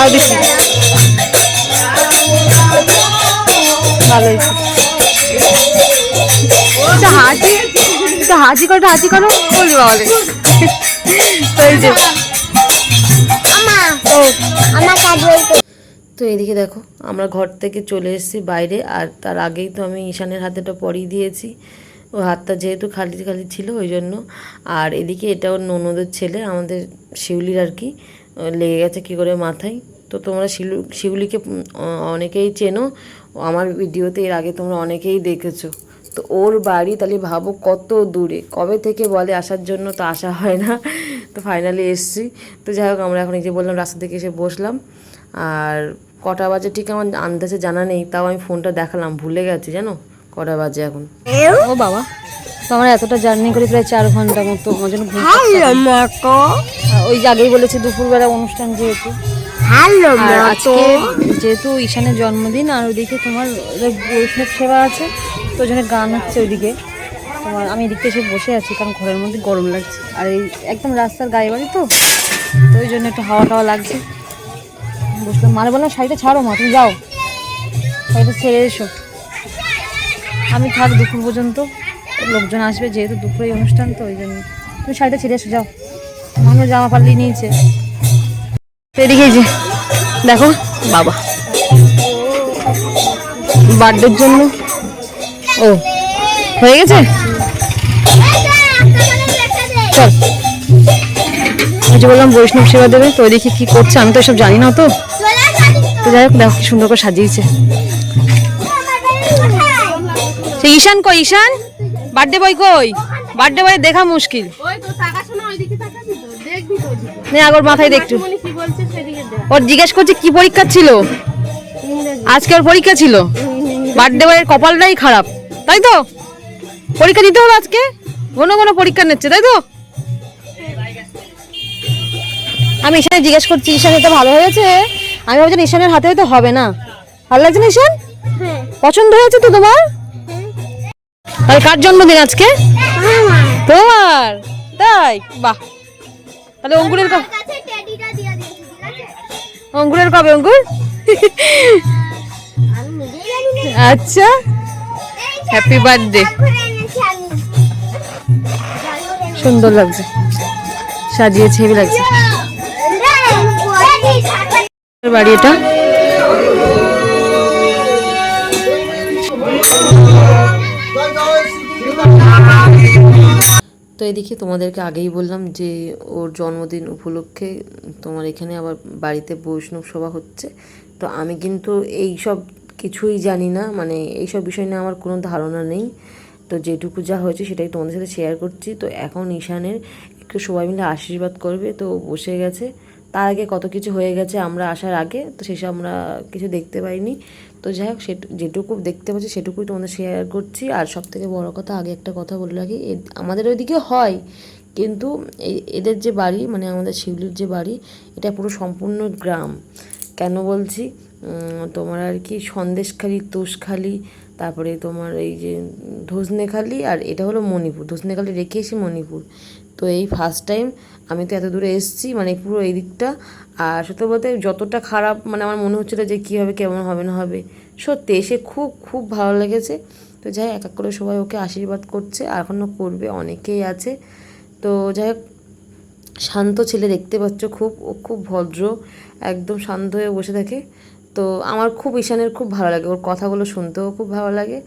তাও দিচ্ছি এটা হাঁচি করো হাঁচি করো তো যে। তো এদিকে দেখো আমরা ঘর থেকে চলে এসেছি বাইরে আর তার আগেই তো আমি ঈশানের হাতেটা পরিয়ে দিয়েছি। ও হাতটা যেহেতু খালি খালি ছিল ওই জন্য। আর এদিকে এটা ওর ননদের ছেলে আমাদের শিউলির আর কি। লেগে গেছে কী করে মাথায়? তো তোমরা শিলু শিউলিকে অনেকেই চেনো। আমার ভিডিওতে এর আগে তোমরা অনেকেই দেখেছ। তো ওর বাড়ি তাহলে ভাবো কত দূরে। কবে থেকে বলে আসার জন্য তো আসা হয় না। তো ফাইনালি এসছি। তো যাই হোক, আমরা এখন এই যে বললাম, রাস্তা থেকে এসে বসলাম। আর কটা বাজে ঠিক আমার আন্দাজে জানা নেই। তাও আমি ফোনটা দেখালাম। ভুলে গেছি জানো? কটা বাজে এখন? ও বাবা। তো আমরা এতটা জার্নি করি প্রায় চার ঘণ্টা মতো আমার জন্য। ওই যে আগেই বলেছি দুপুরবেলা অনুষ্ঠান যেহেতু। আজকে যেহেতু ঈশানের জন্মদিন আর ওইদিকে তোমার বৈষ্ণব সেবা আছে তো ওই গান হচ্ছে ওইদিকে। তোমার আমি এদিকে এসে বসে আছি কারণ ঘরের মধ্যে গরম লাগছে। আর এই একদম রাস্তার গায়ে বাড়ি তো তো ওই জন্য একটু হাওয়া টাওয়া লাগছে। বসলাম। মারে বললাম শাড়িটা ছাড়ো মা তুমি যাও। শাড়িটা ছেড়ে এসো। আমি থাক দুপুর পর্যন্ত। লোকজন আসবে যেহেতু দুপুরে অনুষ্ঠান তো ওই জন্য। তুমি শাড়িটা ছেড়ে এসো যাও। মানুষ জামা পাল্লি নিয়েছে। এদিকে যে দেখো বাবা। বার্থডের জন্য। ও হয়ে গেছে? চল। যে বললাম বৈষ্ণব সেবা দেবে তো দেখি কি করছে। আমি তো এসব জানি না তো তো যাই হোক দেখো কি সুন্দর করে সাজিয়েছে। ঈশান কই ঈশান? বার্থডে বয় কই? বার্থডে বয় দেখা মুশকিল। আগর মাথায় দেখটু ওর জিজ্ঞেস করছে কি পরীক্ষা ছিল? আজকে ওর পরীক্ষা ছিল? বার্থডে বয়ের কপালটাই খারাপ। তাই তো? পরীক্ষা দিতে হলো আজকে? কোনো কোনো পরীক্ষা নিচ্ছে তাই তো? আমি ঈশানে জিজ্ঞেস করছি ঈশান এটা ভালো হয়েছে? আমি ভাবছি ঈশানের হাতে হয়তো হবে না। ভালো লাগছে না ঈশান? পছন্দ হয়েছে তো তোমার? তাহলে কার জন্মদিন আজকে? তোমার। তাই? বাহ। তাহলে অঙ্কুরের অঙ্কুরের কবে অঙ্কুর? আচ্ছা। হ্যাপি বার্থডে সুন্দর লাগছে। সাজিয়েছে হেবি লাগছে। বাড়ি এটা? তো এদিকে তোমাদেরকে আগেই বললাম যে ওর জন্মদিন উপলক্ষে তোমার এখানে আবার বাড়িতে বৈষ্ণব সভা হচ্ছে। তো আমি কিন্তু এই সব কিছুই জানি না মানে এই সব বিষয় নিয়ে আমার কোনো ধারণা নেই। তো যেটুকু যা হয়েছে সেটাই তোমাদের সাথে শেয়ার করছি। তো এখন ঈশানের একটু সবাই মিলে আশীর্বাদ করবে, তো বসে গেছে। তার আগে কত কিছু হয়ে গেছে আমরা আসার আগে, তো সেসব আমরা কিছু দেখতে পাইনি। তো যাই হোক যেটুকু দেখতে পাচ্ছি সেটুকুই তোমাদের শেয়ার করছি। আর সব থেকে বড়ো কথা, আগে একটা কথা বলে রাখি আমাদের ওইদিকে হয়, কিন্তু এদের যে বাড়ি মানে আমাদের শিউলির যে বাড়ি, এটা পুরো সম্পূর্ণ গ্রাম। কেন বলছি? তোমার আর কি সন্দেশখালি, তোষখালি, তারপরে তোমার এই যে ধসনেখালি, আর এটা হলো মণিপুর। ধসনেখালি রেখে এসে মণিপুর। তো এই ফার্স্ট টাইম আমি তো এত দূরে এসেছি মানে পুরো এই দিকটা। আর সত্যি বলতে যতটা খারাপ মানে আমার মনে হচ্ছিল যে কী হবে, কেমন হবে, না হবে, সত্যি এসে খুব খুব ভালো লেগেছে। তো যাই এক এক করে সবাই ওকে আশীর্বাদ করছে, আর এখনও করবে, অনেকেই আছে। তো যাই হোক, শান্ত ছেলে দেখতে পাচ্ছ, খুব, ও খুব ভদ্র, একদম শান্ত হয়ে বসে থাকে। তো আমার খুব ঈশানের খুব ভালো লাগে, ওর কথাগুলো শুনতেও খুব ভালো লাগে।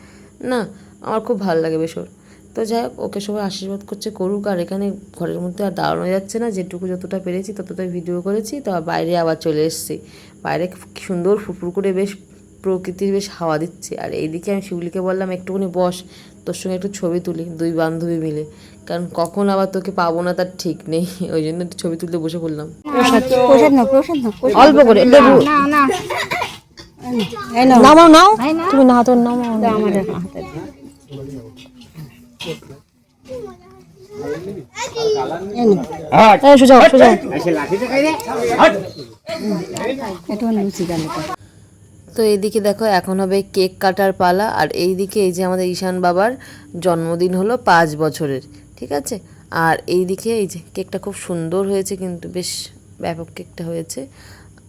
না, আমার খুব ভালো লাগে বেশ ওর। তো যাই হোক ওকে সবাই আশীর্বাদ করছে করুক আর এখানে ঘরের মধ্যে আর দাঁড়ানো যাচ্ছে না। যেটুকু যতটা পেরেছি ততটাই ভিডিও করেছি। তো বাইরে আবার চলে এসেছি। বাইরে সুন্দর ফুরফুর করে বেশ প্রকৃতির বেশ হাওয়া দিচ্ছে। আর এইদিকে আমি শিউলিকে বললাম একটুখানি বস তোর সঙ্গে একটু ছবি তুলি দুই বান্ধবী মিলে। কারণ কখন আবার তোকে পাবো না তার ঠিক নেই। ওই জন্য একটু ছবি তুলতে বসে পড়লাম। অল্প করে নামাও নাও তুমি না হাতর নামাও তো এইদিকে দেখো এখন হবে কেক কাটার পালা আর এইদিকে এই যে আমাদের ঈশান বাবার জন্মদিন হলো পাঁচ বছরের ঠিক আছে? আর এইদিকে এই যে কেকটা খুব সুন্দর হয়েছে কিন্তু বেশ ব্যাপক কেকটা হয়েছে।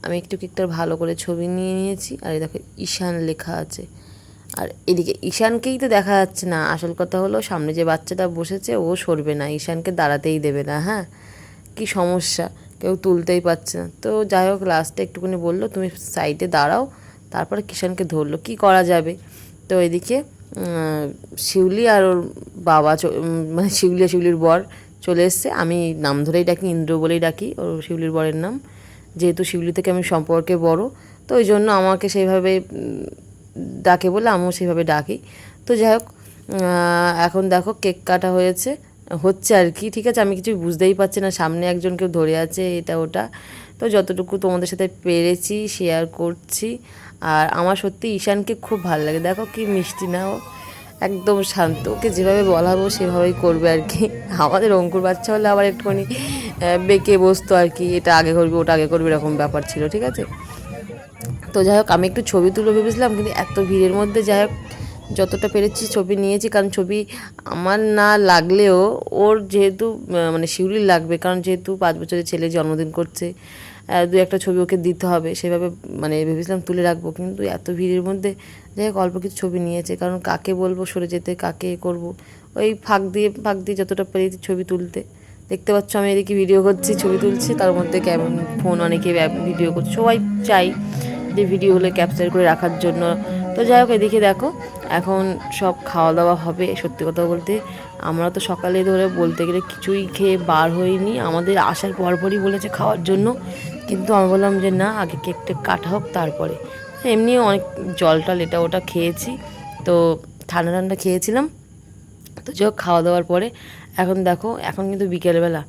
আমি একটু একটু ভালো করে ছবি নিয়ে নিয়েছি আর এই দেখো ঈশান লেখা আছে। আর এদিকে ঈশানকেই তো দেখা যাচ্ছে না। আসল কথা হলো, সামনে যে বাচ্চাটা বসেছে, ও সরবে না। ঈশানকে দাঁড়াতেই দেবে না হ্যাঁ? কি সমস্যা? কেউ তুলতেই পারছে না। তো যাই হোক লাস্টে একটুখানি বলল, তুমি সাইডে দাঁড়াও। তারপরে কিষানকে ধরলো, কি করা যাবে? তো এদিকে শিউলি আর ওর বাবা মানে শিউলি আর শিউলির বর চলে এসছে। আমি নাম ধরেই ডাকি, ইন্দ্র বলেই ডাকি, ওর শিউলির বরের নাম। যেহেতু শিউলি থেকে আমি সম্পর্কে বড়, তো ওই জন্য আমাকে সেইভাবে ডাকে বলে আমিও সেইভাবে ডাকি। তো যাই হোক এখন দেখো কেক কাটা হয়েছে। হচ্ছে আর কি, ঠিক আছে? আমি কিছু বুঝতেই পারছি না। সামনে একজন কেউ ধরে আছে, এটা, ওটা। তো যতটুকু তোমাদের সাথে পেরেছি শেয়ার করছি। আর আমার সত্যি ঈশানকে খুব ভালো লাগে। দেখো কি মিষ্টি না ও। একদম শান্ত। ওকে যেভাবে বলাবো সেভাবেই করবে আর কি। আমাদের অঙ্কুর বাচ্চা হলে আবার একটুখানি বেঁকে বসতো আর কি। এটা আগে করবে, ওটা আগে করবে, এরকম ব্যাপার ছিল, ঠিক আছে? তো যাই হোক, আমি একটু ছবি তুলে ভেবেছিলাম, কিন্তু এত ভিড়ের মধ্যে যাই হোক, যতটা পেরেছি ছবি নিয়েছি, কারণ ছবি আমার না লাগলেও ওর যেহেতু মানে শিউলির লাগবে, কারণ যেহেতু পাঁচ বছরের ছেলে জন্মদিন করছে দু একটা ছবি ওকে দিতে হবে, সেভাবে মানে ভেবেছিলাম তুলে রাখব, কিন্তু এত ভিড়ের মধ্যে যাই হোক, অল্প কিছু ছবি নিয়েছে, কারণ কাকে বলব সরে যেতে, কাকে করব, ওই ফাঁক দিয়ে ফাঁক দিয়ে যতটা পেরেছি ছবি তুলতে। দেখতে পাচ্ছ আমি এদিকে ভিডিও করছি, ছবি তুলছি, তার মধ্যে কেমন ফোন অনেকে ভিডিও করছে, সবাই চাই। যে ভিডিওগুলো ক্যাপচার করে রাখার জন্য। তো যাই হোক, এদিকে দেখো, এখন সব খাওয়া দাওয়া হবে সত্যি কথা বলতে। আমরা তো সকালে ধরে বলতে গেলে কিছুই খেয়ে বার হইনি। আমাদের আসার পরপরই বলেছে খাওয়ার জন্য। কিন্তু আমি বললাম যে না, আগে কেকটা কাটা হোক তারপরে। এমনি অনেক জল টল এটা ওটা খেয়েছি। তো ঠান্ডা ঠান্ডা খেয়েছিলাম। তো যাই হোক খাওয়া দাওয়ার পরে এখন দেখো, এখন কিন্তু বিকেলবেলা।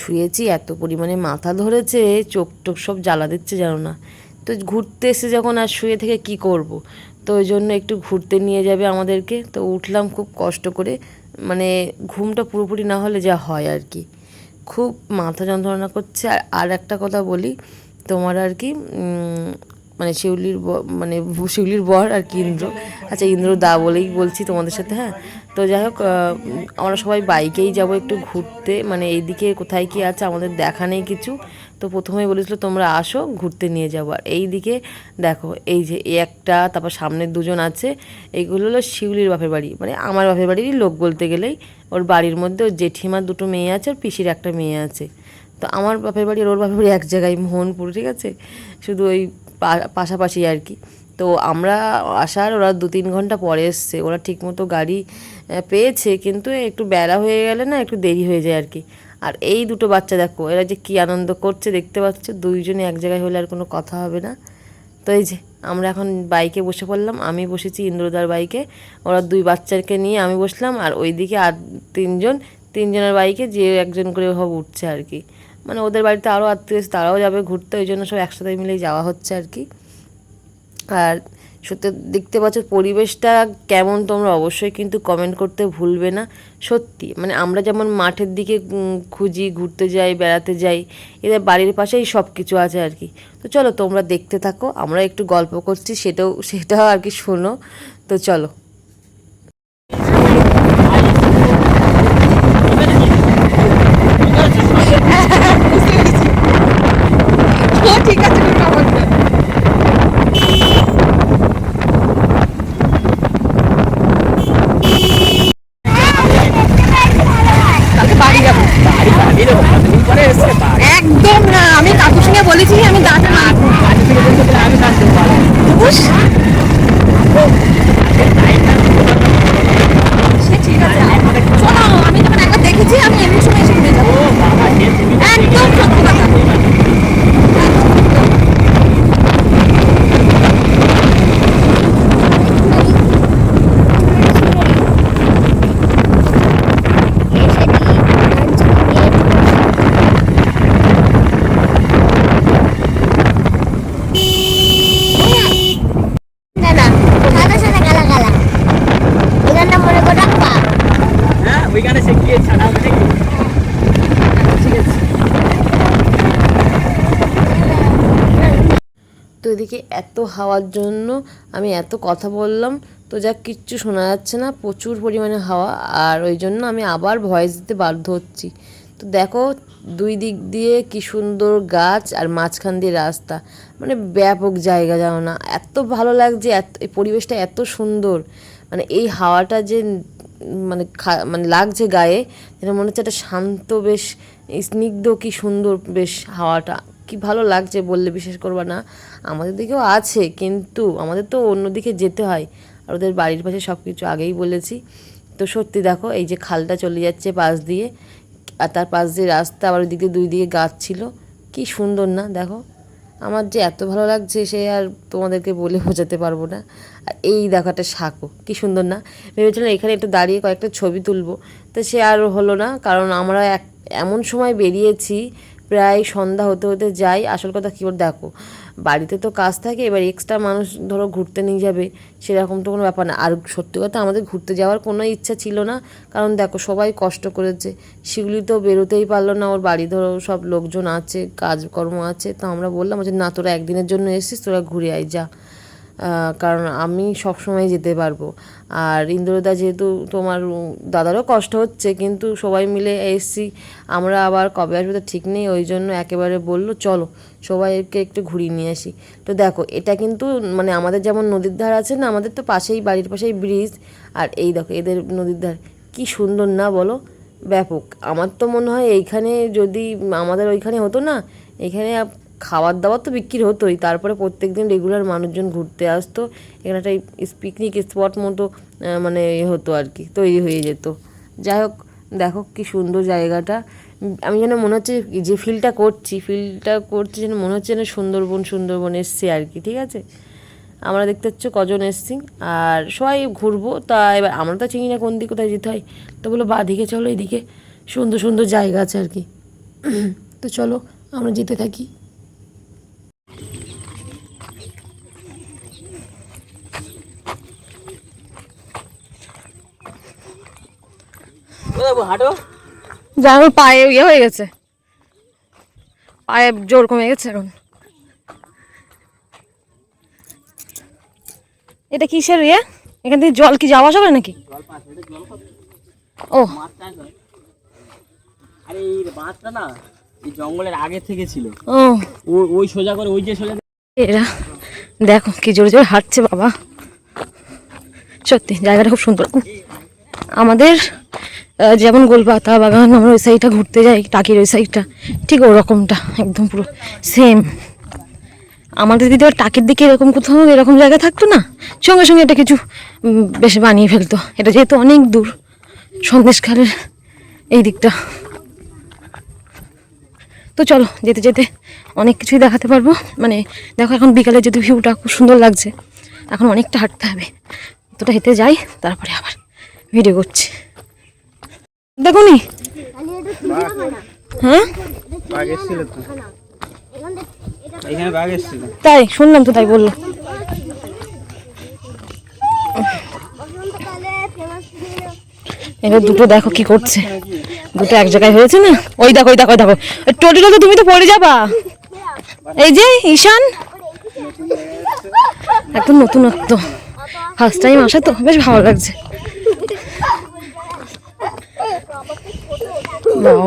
শুয়েছি, এত পরিমাণে মাথা ধরেছে চোখ টোক সব জ্বালা দিচ্ছে জানো না। তো ঘুরতে এসে যখন আর শুয়ে থেকে কি করব। তো ওই জন্য একটু ঘুরতে নিয়ে যাবে আমাদেরকে। তো উঠলাম খুব কষ্ট করে। মানে ঘুমটা পুরোপুরি না হলে যা হয় আর কি। খুব মাথা যন্ত্রণা করছে। আর আর একটা কথা বলি, তোমার আর কি মানে শিউলির মানে শিউলির বর আর কি ইন্দ্র। আচ্ছা ইন্দ্র দা বলেই বলছি তোমাদের সাথে হ্যাঁ? তো যাই হোক আমরা সবাই বাইকেই যাব একটু ঘুরতে। মানে এইদিকে কোথায় কি আছে আমাদের দেখা নেই কিছু। তো প্রথমেই বলেছিল, তোমরা আসো, ঘুরতে নিয়ে যাব। আর এই দিকে দেখো, এই যে একটা, তারপর সামনের দুজন আছে এইগুলো হলো শিউলির বাপের বাড়ি। মানে আমার বাপের বাড়িরই লোক বলতে গেলেই, ওর বাড়ির মধ্যে ওর জেঠিমার দুটো মেয়ে আছে, আর পিসির একটা মেয়ে আছে। তো আমার বাপের বাড়ি ওর বাপের বাড়ি এক জায়গায়, মোহনপুর, ঠিক আছে? শুধু ওই পাশাপাশি আর কি। তো আমরা আসার, ওরা দু তিন ঘণ্টা পরে এসছে। ওরা ঠিকমতো গাড়ি পেয়েছে, কিন্তু একটু বেলা হয়ে গেলে না, একটু দেরি হয়ে যায় আর কি। আর এই দুটো বাচ্চা দেখো, এরা যে কী আনন্দ করছে দেখতে পাচ্ছ, দুইজনে এক জায়গায় হলে আর কোনো কথা হবে না। তো এই যে, আমরা এখন বাইকে বসে পড়লাম, আমি বসেছি ইন্দ্রদার বাইকে, ওরা দুই বাচ্চাকে নিয়ে আমি বসলাম, আর ওইদিকে আর তিনজন, তিনজনের বাইকে যে একজন করে সব উঠছে আর কি। মানে ওদের বাড়িতে আরও আত্মীয় তারাও যাবে ঘুরতে, ওই জন্য সব একসাথে মিলেই যাওয়া হচ্ছে আর কি। আর সত্যি দেখতে পাচ্ছ পরিবেশটা কেমন তোমরা অবশ্যই কিন্তু কমেন্ট করতে ভুলবে না। সত্যি মানে আমরা যেমন মাঠের দিকে খুঁজি, ঘুরতে যাই, বেড়াতে যাই, এদের বাড়ির পাশেই সব কিছু আছে আর কি। তো চলো তোমরা দেখতে থাকো, আমরা একটু গল্প করছি, সেটাও সেটাও আর কি শোনো। তো চলো একদম না আমি কাকুর সঙ্গে বলেছি আমি দাঁড়াতে মারবো সে ঠিক আছে শোনো আমি যখন একবার দেখেছি আমি এমনি সময় এসে ঘুরে যাব একদম সত্যি কথা না না সাদা সাদা কালা কালা এটার নাম মনে করো পা হ্যাঁ ওইখানে সে গিয়ে ছাড়া হবে নাকি তো এদিকে এত হাওয়ার জন্য আমি এত কথা বললাম। তো যা কিচ্ছু শোনা যাচ্ছে না, প্রচুর পরিমাণে হাওয়া। আর ওই জন্য আমি আবার ভয়েস দিতে বাধ্য হচ্ছি। তো দেখো, দুই দিক দিয়ে কি সুন্দর গাছ আর মাঝখান দিয়ে রাস্তা। মানে ব্যাপক জায়গা যাও না, এত ভালো লাগছে, এত, এই পরিবেশটা এত সুন্দর। মানে এই হাওয়াটা যে মানে মানে লাগছে গায়ে যেটা মনে হচ্ছে একটা শান্ত বেশ স্নিগ্ধ কি সুন্দর বেশ হাওয়াটা। কি ভালো লাগছে বললে, বিশ্বাস করবা না। আমাদের দিকেও আছে, কিন্তু আমাদের তো অন্যদিকে যেতে হয়। আর ওদের বাড়ির পাশে সব কিছু আগেই বলেছি। তো সত্যি দেখো, এই যে খালটা চলে যাচ্ছে পাশ দিয়ে, আর তার পাশ দিয়ে রাস্তা, আবার ওইদিকে দুই দিকে গাছ ছিল। কি সুন্দর না, দেখো। আমার যে এত ভালো লাগছে, সে আর তোমাদেরকে বলে বোঝাতে পারব না। আর এই দেখো একটা সাঁকো, কি সুন্দর না। ভেবেছিলাম এখানে একটু দাঁড়িয়ে কয়েকটা ছবি তুলবো, তো সে আর হলো না, কারণ আমরা এক, এমন সময় বেরিয়েছি, প্রায় সন্ধ্যা হতে হতে যাই। আসল কথা কী দেখো বাড়িতে তো কাজ থাকে, এবার এক্সট্রা মানুষ ধরো ঘুরতে নিয়ে যাবে, সেরকম তো কোনো ব্যাপার না। আর সত্যি কথা আমাদের ঘুরতে যাওয়ার কোনো ইচ্ছা ছিল না, কারণ দেখো সবাই কষ্ট করেছে। সেগুলি তো বেরোতেই পারল না, ওর বাড়ি ধরো সব লোকজন আছে, কাজকর্ম আছে, তো আমরা বললাম যে, না, তোরা একদিনের জন্য এসেছিস, তোরা ঘুরে আয়, যা। কারণ আমি সবসময় যেতে পারব। আর ইন্দ্রদা যেহেতু তোমার দাদারও কষ্ট হচ্ছে, কিন্তু সবাই মিলে এসছি। আমরা আবার কবে আসবে তো ঠিক নেই, ওই জন্য একেবারে বলল, চলো, সবাইকে একটু ঘুরিয়ে নিয়ে আসি। তো দেখো, এটা কিন্তু মানে আমাদের যেমন নদীর ধার আছে না, আমাদের তো পাশেই, বাড়ির পাশেই ব্রিজ আর এই দেখো, এদের নদীর ধার, কি সুন্দর না বলো? ব্যাপক। আমার তো মনে হয় এইখানে যদি আমাদের ওইখানে হতো না, এখানে খাবার দাবার তো বিক্রি হতোই। তারপরে প্রত্যেক দিন রেগুলার মানুষজন ঘুরতে আসতো। এখানে একটা পিকনিক স্পট মতো মানে হতো আর কি, তৈরি হয়ে যেত। যাই হোক, দেখো কি সুন্দর জায়গাটা। আমি যেন মনে হচ্ছে যে ফিলটা করছি ফিলটা করছি যেন মনে হচ্ছে যেন সুন্দরবন সুন্দরবন এসছি আর কি, ঠিক আছে? আমরা দেখতে হচ্ছে কজন এসছি, আর সবাই ঘুরবো। তা এবার আমরা তো চিনি না কোন দিকে কোথায় যেতে হয়। তো বলো বা দিকে চলো, এদিকে। সুন্দর সুন্দর জায়গা আছে আর কি। তো চলো, আমরা যেতে থাকি। হাঁটো। যা পায়ে ইয়ে হয়ে গেছে। পায়ে জোর কমে গেছে এখন। এটা কিসের ইয়ে? এখান থেকে জল কি যাওয়া যাবে নাকি? ও। আরে এই মাছটা না এই জঙ্গলের আগে থেকে ছিল। ও। ওই সোজা করে ওই যে সোজা এরা দেখো কি জোরে জোরে হাঁটছে বাবা। সত্যি জায়গাটা খুব সুন্দর। আমাদের যেমন গোলপাতা বাগান, আমরা ওই সাইডটা ঘুরতে যাই, টাকির ওই সাইডটা ঠিক ওরকমটা, একদম পুরো সেম আমাদের যদি টাকির দিকে এরকম কোথাও এরকম জায়গা থাকতো না, সঙ্গে সঙ্গে এটা কিছু বেশ বানিয়ে ফেলতো। এটা যেহেতু অনেক দূর, সন্দেশখালের এই দিকটা। তো চলো, যেতে যেতে অনেক কিছুই দেখাতে পারব। মানে দেখো এখন বিকালে যদি ভিউটা খুব সুন্দর লাগছে, এখন অনেকটা হাঁটতে হবে। তোটা হেঁটে যাই, তারপরে আবার ভিডিও করছি। দেখো নি হ্যাঁ তাই শুনলাম তো তাই বলল। এবার দুটো দেখো কি করছে। দুটো এক জায়গায় হয়েছে না? ওই দেখো ওই দেখো ওই দেখো। টোটিটা তো তুমি তো পড়ে যাবা। এই যে ঈশান? একদম নতুনত্ব। ফার্স্ট টাইম আসা তো বেশ ভালো লাগছে। বাও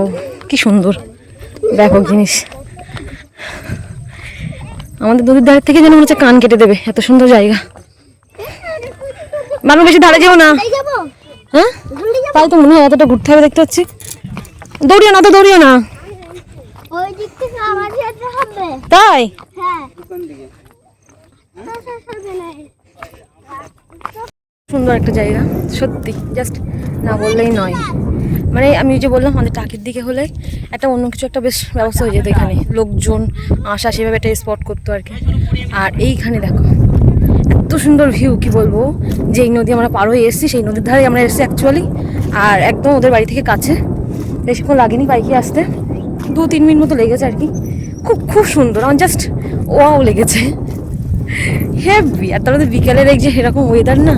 কি সুন্দর ব্যাপক জিনিস আমাদের দুধের ধারের থেকে যেন মনে হচ্ছে কান কেটে দেবে এত সুন্দর জায়গা মানুষ বেশি ধারে যেও না হ্যাঁ তাই তো মনে হয় এতটা ঘুরতে হবে দেখতে পাচ্ছি দৌড়িও না তো দৌড়িও না তাই হ্যাঁ। সুন্দর একটা জায়গা, সত্যি জাস্ট না বললেই নয়। মানে আমি যে বললাম, আমাদের টাকির দিকে হলে একটা অন্য কিছু একটা বেশ ব্যবস্থা হয়ে যেত এখানে। লোকজন, আসা, সেভাবে একটা স্পট করতো আর কি। আর এইখানে দেখো, এত সুন্দর ভিউ কি বলব? যে এই নদী আমরা পার হয়ে এসেছি, সেই নদীর ধারে আমরা এসেছি অ্যাকচুয়ালি আর একদম ওদের বাড়ি থেকে কাছে। বেশিক্ষণ লাগেনি বাইকে আসতে। দু, তিন মিনিট মতো লেগেছে আর কি। খুব খুব সুন্দর, আমার জাস্ট ওয়াও লেগেছে। হেভি আর তারপরে বিকেলের এই যে এরকম ওয়েদার না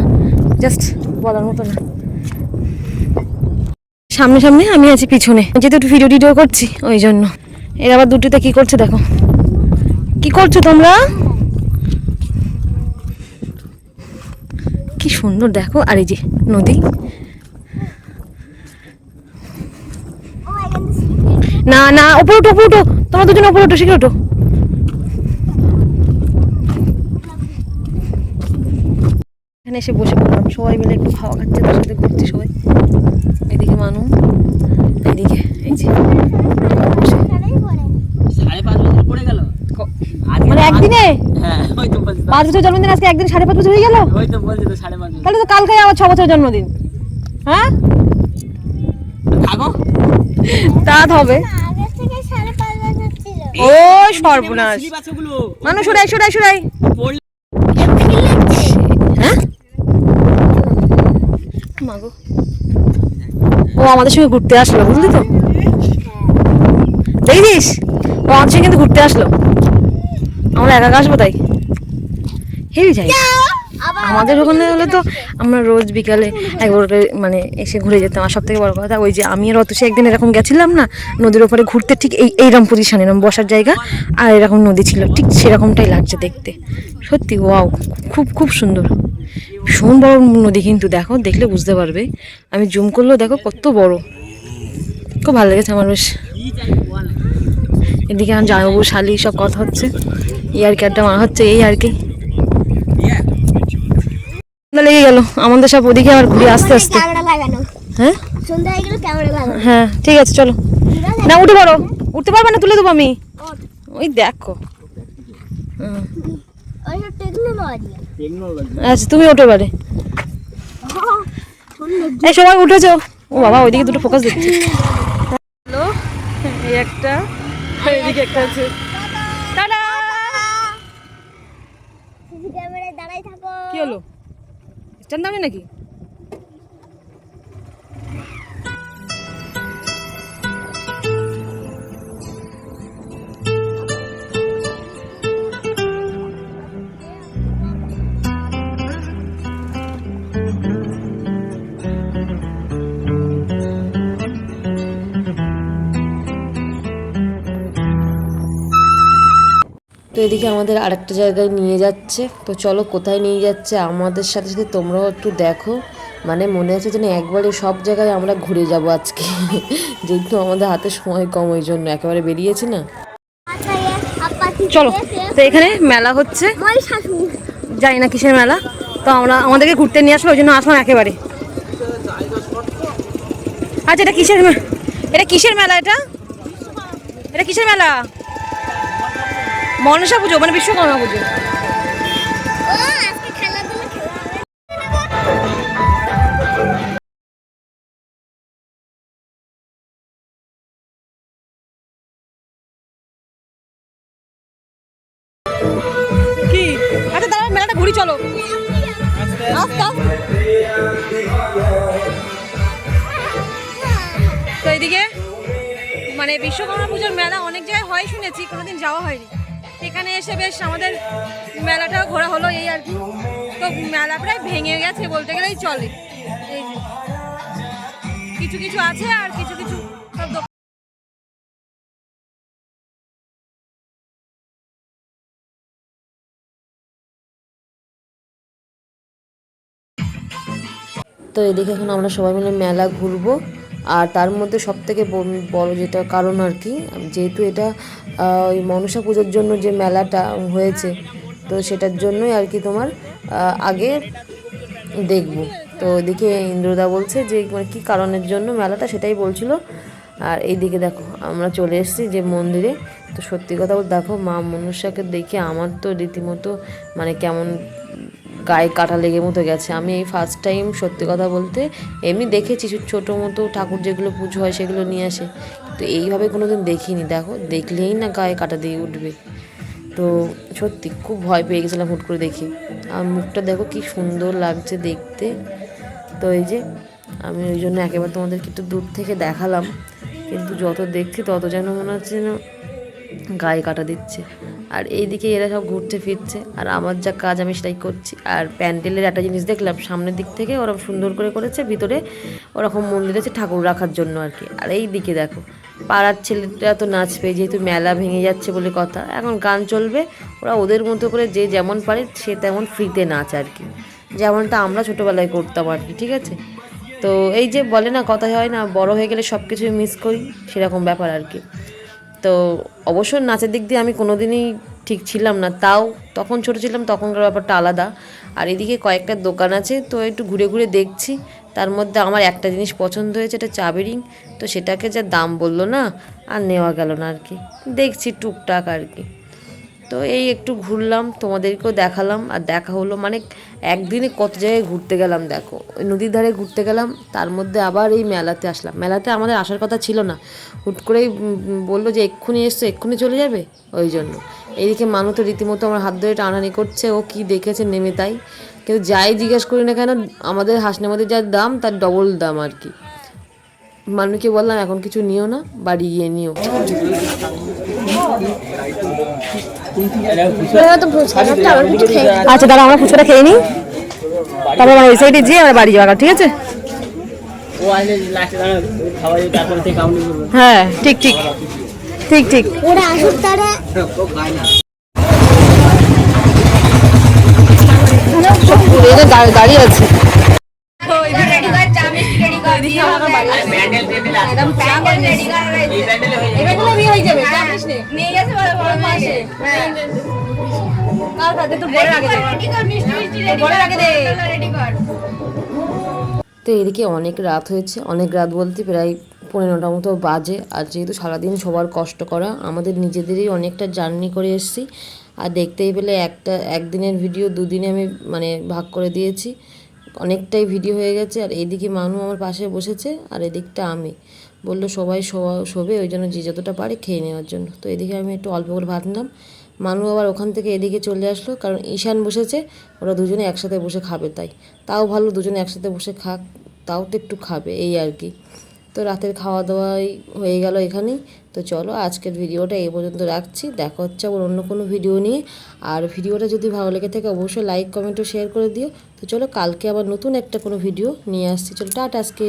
জাস্ট বলার মতো না। সামনে সামনে আমি আছি পিছনে। যেহেতু একটু ভিডিও টিডিও করছি, ওই জন্য। এর আবার দুটিতে কি করছে দেখো। কি করছ তোমরা? কি সুন্দর, দেখো। আর এই যে নদী। না না, উপরে উঠো উপরে উঠো তোমরা দুজন উপরে উঠো শিখে উঠো এখানে এসে বসে পড়লাম। সবাই মিলে একটু খাওয়া খাচ্ছে তার সাথে ঘুরছে সবাই। এদিকে মানু এদিকে এই যে। বসে সাড়ে পাঁচ বছর পড়ে গেল। ক- মানে একদিনে? হ্যাঁ। পাঁচ বছর জন্মদিন আজকে একদিন সাড়ে পাঁচ বছর হয়ে গেল? তাহলে তো কালকে আবার ছ বছর জন্মদিন। হ্যাঁ? তা হবে। ও সর্বনাশ। মানুষ সরাই সরাই সরাই পড়লে হ্যাঁ ও আমাদের সঙ্গে ঘুরতে আসলো, বুঝলি তো? দেখছিস ও আমাদের সঙ্গে কিন্তু ঘুরতে আসলো। আমরা একা একা আসব তাই? হেবি যাই। আমাদের ওখানে হলে তো আমরা রোজ বিকালে একবার মানে এসে ঘুরে যেতাম। আর সব থেকে বড় কথা ওই যে আমি আর অতসে একদিন এরকম গেছিলাম না, নদীর ওপরে ঘুরতে ঠিক এই, এইরকম পজিশন এরকম বসার জায়গা, আর এরকম নদী ছিল। ঠিক সেরকমটাই লাগছে দেখতে। সত্যি ওয়াও খুব খুব সুন্দর। ভীষণ বড় নদী কিন্তু দেখো দেখলে বুঝতে পারবে। আমি জুম করলেও দেখো কত বড়। খুব ভালো লেগেছে আমার বেশ। এদিকে আমার জামাইবাবু শালি সব কথা হচ্ছে। এই আর কি একটা মারা হচ্ছে এই আর কি। লেগে গেল আমাদের সব ওদিকে আবার ঘুরে আস্তে আস্তে। হ্যাঁ হ্যাঁ? ঠিক আছে চলো। না উঠে পড়ো। উঠতে পারবে না তুলে দেবো আমি। ওই দেখো। হুম। টেকনোলজি। আচ্ছা তুমি ওঠো পারে এই সময় উঠেছো ও বাবা ওইদিকে দুটো ফোকাস দিচ্ছে। হ্যালো এই একটা এইদিকে একটা আছে। কি হলো? স্ট্যান্ড দাঁড়িয়ে নাকি? তো এদিকে আমাদের আরেকটা জায়গায় নিয়ে যাচ্ছে। তো চলো কোথায় নিয়ে যাচ্ছে আমাদের সাথে সাথে তোমরাও একটু দেখো। মানে মনে আছে যেন একবারে সব জায়গায় আমরা ঘুরে যাব আজকে। যেহেতু আমাদের হাতে সময় কম ওই জন্য একেবারে বেরিয়েছি না। আচ্ছা কি চলো তো এখানে মেলা হচ্ছে। জানি না কিসের মেলা। তো আমরা আমাদেরকে ঘুরতে নিয়ে আসলো ওই জন্য আসলাম একেবারে। আচ্ছা এটা কিসের এটা কিসের মেলা এটা? এটা কিসের মেলা? মনসা পুজো মানে বিশ্বকর্মা পুজো। কি? আচ্ছা দাঁড়া মেলাটা ঘুরি, চলো। তো এইদিকে মানে বিশ্বকর্মা পুজোর মেলা অনেক জায়গায় হয় শুনেছি, কোনোদিন যাওয়া হয়নি। এখানে এসে বেশ আমাদের মেলাটাও ঘোরা হলো এই আর কি। তো মেলা প্রায় ভেঙে গেছে বলতে গেলেই চলে। এই যে। কিছু কিছু আছে আর কিছু কিছু সব তো এদিকে এখন আমরা সবাই মিলে মেলা ঘুরবো। আর তার মধ্যে সব থেকে বড় যেটা কারণ আর কি, যেহেতু এটা ওই মনসা পুজোর জন্য যে মেলাটা হয়েছে, তো সেটার জন্যই আর কি তোমার আগে দেখব। তো ওইদিকে ইন্দ্রদা বলছে যে মানে কী কারণের জন্য মেলাটা সেটাই বলছিল। আর এইদিকে দেখো, আমরা চলে এসেছি যে মন্দিরে। তো সত্যি কথা বলতে দেখো মা মনুষ্যাকে দেখে আমার তো রীতিমতো মানে কেমন গায়ে কাটা লেগে মতো গেছে। আমি এই ফার্স্ট টাইম সত্যি কথা বলতে এমনি দেখেছি ছোটো মতো ঠাকুর যেগুলো পুজো হয় সেগুলো নিয়ে আসে। তো এইভাবে কোনো দিন দেখিনি। দেখো, দেখলেই না গায়ে কাটা দিয়ে উঠবে। তো সত্যি খুব ভয় পেয়ে গেছিলাম হুট করে দেখে। আর মুখটা দেখো কি সুন্দর লাগছে দেখতে। তো এই যে, আমি ওই জন্য একেবারে তোমাদেরকে একটু দূর থেকে দেখালাম। কিন্তু যত দেখছি তত যেন মনে হচ্ছে যেন গায়ে কাটা দিচ্ছে। আর এইদিকে এরা সব ঘুরতে ফিরছে। আর আমার যা কাজ আমি সেটাই করছি। আর প্যান্ডেলের একটা জিনিস দেখলাম, সামনের দিক থেকে ওরা সুন্দর করে করেছে, ভিতরে ওরকম মন্দির আছে ঠাকুর রাখার জন্য আর কি। আর এই দিকে দেখো, পাড়ার ছেলেরা তো নাচবে, যেহেতু মেলা ভেঙে যাচ্ছে বলে কথা, এখন গান চলবে, ওরা ওদের মতো করে যে যেমন পারে সে তেমন ফ্রিতে নাচ আর কি। যেমনটা আমরা ছোটোবেলায় করতাম আর কি, ঠিক আছে? তো এই যে বলে না কথাই হয় না, বড় হয়ে গেলে সব কিছুই মিস করি, সেরকম ব্যাপার আর কি। তো অবশ্য নাচের দিক দিয়ে আমি কোনো দিনই ঠিক ছিলাম না। তাও তখন ছোট ছিলাম, তখনকার ব্যাপারটা আলাদা। আর এদিকে কয়েকটা দোকান আছে, তো একটু ঘুরে ঘুরে দেখছি। তার মধ্যে আমার একটা জিনিস পছন্দ হয়েছে, এটা চাবেরিং তো সেটাকে যা দাম বলল না, আর নেওয়া গেল না আর কি। দেখছি টুকটাক আর কি। তো এই একটু ঘুরলাম, তোমাদেরকেও দেখালাম, আর দেখা হলো মানে একদিনে কত জায়গায় ঘুরতে গেলাম দেখো। ওই নদীর ধারে ঘুরতে গেলাম, তার মধ্যে আবার এই মেলাতে আসলাম। মেলাতে আমাদের আসার কথা ছিল না। হুট করেই বলল যে এক্ষুনি এসছো এক্ষুনি চলে যাবে? ওই জন্য। এইদিকে মানু তো রীতিমতো আমার হাত ধরে টানানি করছে, ও কি দেখেছে নেমে তাই। কিন্তু যাই জিজ্ঞেস করি না কেন, আমাদের হাসনামাদের যা দাম, তার ডবল দাম আর কি। মানুষকে বললাম, এখন কিছু নিও না, বাড়ি গিয়ে নিও। আচ্ছা দাঁড়া আমরা ফুচকাটা খেয়ে নিই। তারপর আমরা ওই সাইডে যেয়ে আমরা বাড়ি যাওয়া ঠিক আছে? হ্যাঁ ঠিক ঠিক। ঠিক ঠিক। যাবে তারপরে থেকে কাউন্টিং করবে হ্যাঁ যাবে। তো এদিকে অনেক রাত হয়েছে অনেক রাত বলতে প্রায় পনেরোটা মতো বাজে। আর যেহেতু সারাদিন সবার কষ্ট করা আমাদের নিজেদেরই অনেকটা জার্নি করে এসেছি। আর দেখতেই পেলে একটা একদিনের ভিডিও দুদিনে আমি মানে ভাগ করে দিয়েছি। অনেকটাই ভিডিও হয়ে গেছে, আর এদিকে মানু আমার পাশে বসেছে, আর এদিকটা আমি। বলল সবাই শোয়া, শোবে, ওই জন্য যে যতটা পারে খেয়ে নেওয়ার জন্য। তো এদিকে আমি একটু অল্প করে ভাত নিলাম। মানু আবার ওখান থেকে এদিকে চলে আসলো, কারণ ঈশান বসেছে, ওরা দুজনে একসাথে বসে খাবে তাই। তাও ভালো দুজনে একসাথে বসে খাক, তাও তো একটু খাবে, এই আর কি। তো রাতের খাওয়া দাওয়াই হয়ে গেল এখানেই। তো চলো আজকের ভিডিওটা এই পর্যন্ত রাখছি। দেখা হচ্ছে আবার অন্য কোনো ভিডিও নিয়ে। আর ভিডিওটা যদি ভালো লেগে থাকে অবশ্যই লাইক কমেন্ট ও শেয়ার করে দিও। তো চলো কালকে আবার নতুন একটা কোনো ভিডিও নিয়ে আসছি। চলো টাটা আজকে।